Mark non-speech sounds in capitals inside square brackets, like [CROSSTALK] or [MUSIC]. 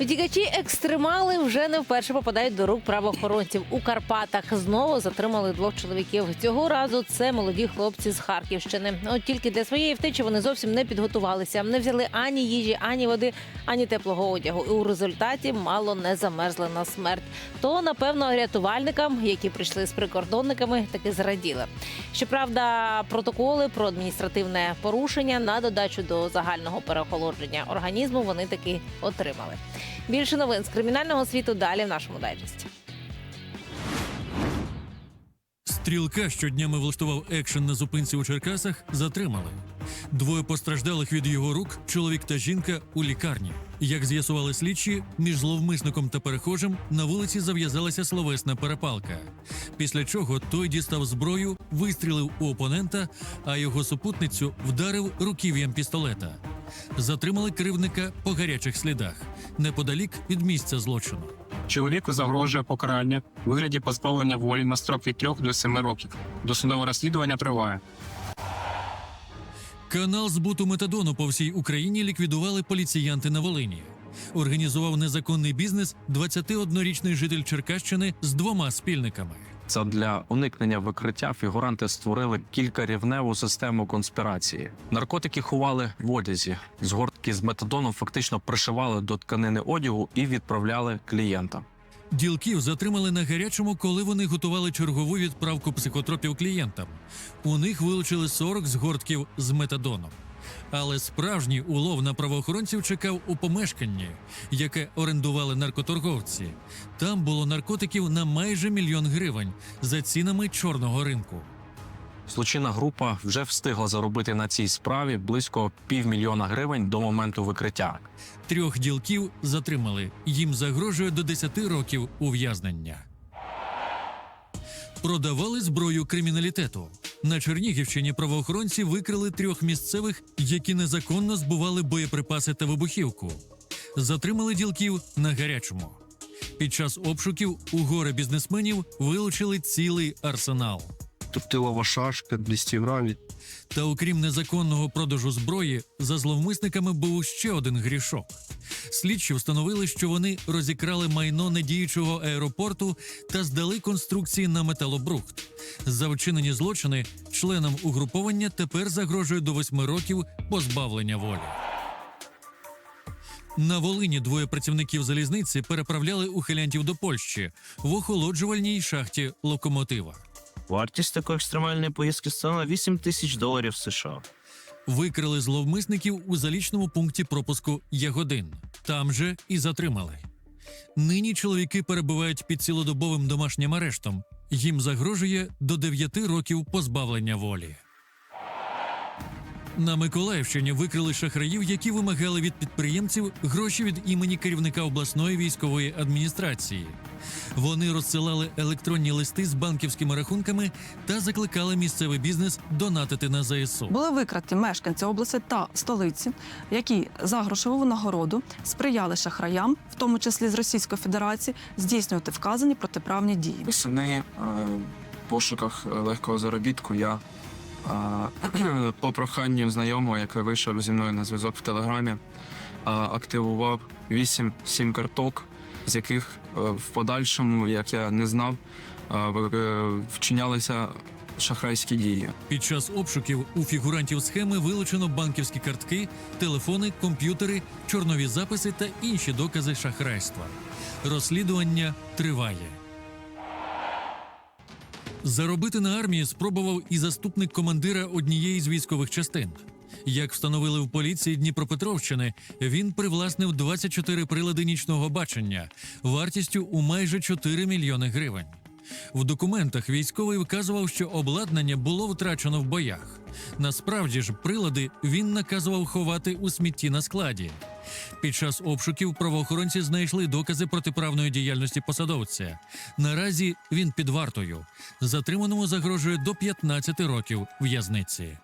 Втікачі екстремали вже не вперше попадають до рук правоохоронців. У Карпатах знову затримали двох чоловіків. Цього разу це молоді хлопці з Харківщини. От тільки для своєї втечі вони зовсім не підготувалися. Не взяли ані їжі, ані води, ані теплого одягу. І у результаті мало не замерзли на смерть. То напевно рятувальникам, які прийшли з прикордонниками, таки зраділи. Щоправда, протоколи про адміністративне порушення на додачу до загального переохолодження організму вони таки отримали. Більше новин з кримінального світу далі в нашому дайджесті. Стрілка, що днями влаштував екшен на зупинці у Черкасах, затримали. Двоє постраждалих від його рук, чоловік та жінка у лікарні. Як з'ясували слідчі, між зловмисником та перехожим на вулиці зав'язалася словесна перепалка. Після чого той дістав зброю, вистрілив у опонента, а його супутницю вдарив руків'ям пістолета. Затримали кривника по гарячих слідах, неподалік від місця злочину. Чоловіку загрожує покарання у вигляді позбавлення волі на строк від 3 до 7 років. Досудове розслідування триває. Канал збуту метадону по всій Україні ліквідували поліціянти на Волині. Організував незаконний бізнес 21-річний житель Черкащини з двома спільниками. Це для уникнення викриття фігуранти створили кількарівневу систему конспірації. Наркотики ховали в одязі. Згортки з метадоном фактично пришивали до тканини одягу і відправляли клієнтам. Ділків затримали на гарячому, коли вони готували чергову відправку психотропів клієнтам. У них вилучили 40 згортків з метадоном. Але справжній улов на правоохоронців чекав у помешканні, яке орендували наркоторговці. Там було наркотиків на майже мільйон гривень за цінами чорного ринку. Злочинна група вже встигла заробити на цій справі близько півмільйона гривень до моменту викриття. Трьох ділків затримали. Їм загрожує до 10 років ув'язнення. Продавали зброю криміналітету. На Чернігівщині правоохоронці викрили трьох місцевих, які незаконно збували боєприпаси та вибухівку. Затримали ділків на гарячому. Під час обшуків у горе бізнесменів вилучили цілий арсенал. Топтилова шашка 200 грамів. Та окрім незаконного продажу зброї, за зловмисниками був ще один грішок. Слідчі встановили, що вони розікрали майно недіючого аеропорту та здали конструкції на металобрухт. За вчинені злочини членам угруповання тепер загрожує до восьми років позбавлення волі. На Волині двоє працівників залізниці переправляли ухилянтів до Польщі в охолоджувальній шахті локомотива. Вартість такої екстремальної поїздки становила 8 тисяч доларів США. Викрили зловмисників у залічному пункті пропуску Ягодин. Там же і затримали. Нині чоловіки перебувають під цілодобовим домашнім арештом. Їм загрожує до 9 років позбавлення волі. На Миколаївщині викрили шахраїв, які вимагали від підприємців гроші від імені керівника обласної військової адміністрації. Вони розсилали електронні листи з банківськими рахунками та закликали місцевий бізнес донатити на ЗСУ. Були викраті мешканці області та столиці, які за грошову нагороду сприяли шахраям, в тому числі з Російської Федерації, здійснювати вказані протиправні дії. Восени е, в пошуках легкого заробітку я [CLEARS THROAT] по проханню знайомого, який вийшов зі мною на зв'язок в Телеграмі, активував 8-7 карток, з яких е, в подальшому, як я не знав, е, вчинялися шахрайські дії. Під час обшуків у фігурантів схеми вилучено банківські картки, телефони, комп'ютери, чорнові записи та інші докази шахрайства. Розслідування триває. Заробити на армії спробував і заступник командира однієї з військових частин. Як встановили в поліції Дніпропетровщини, він привласнив 24 прилади нічного бачення вартістю у майже 4 мільйони гривень. В документах військовий вказував, що обладнання було втрачено в боях. Насправді ж, прилади він наказував ховати у смітті на складі. Під час обшуків правоохоронці знайшли докази протиправної діяльності посадовця. Наразі він під вартою. Затриманому загрожує до 15 років в'язниці.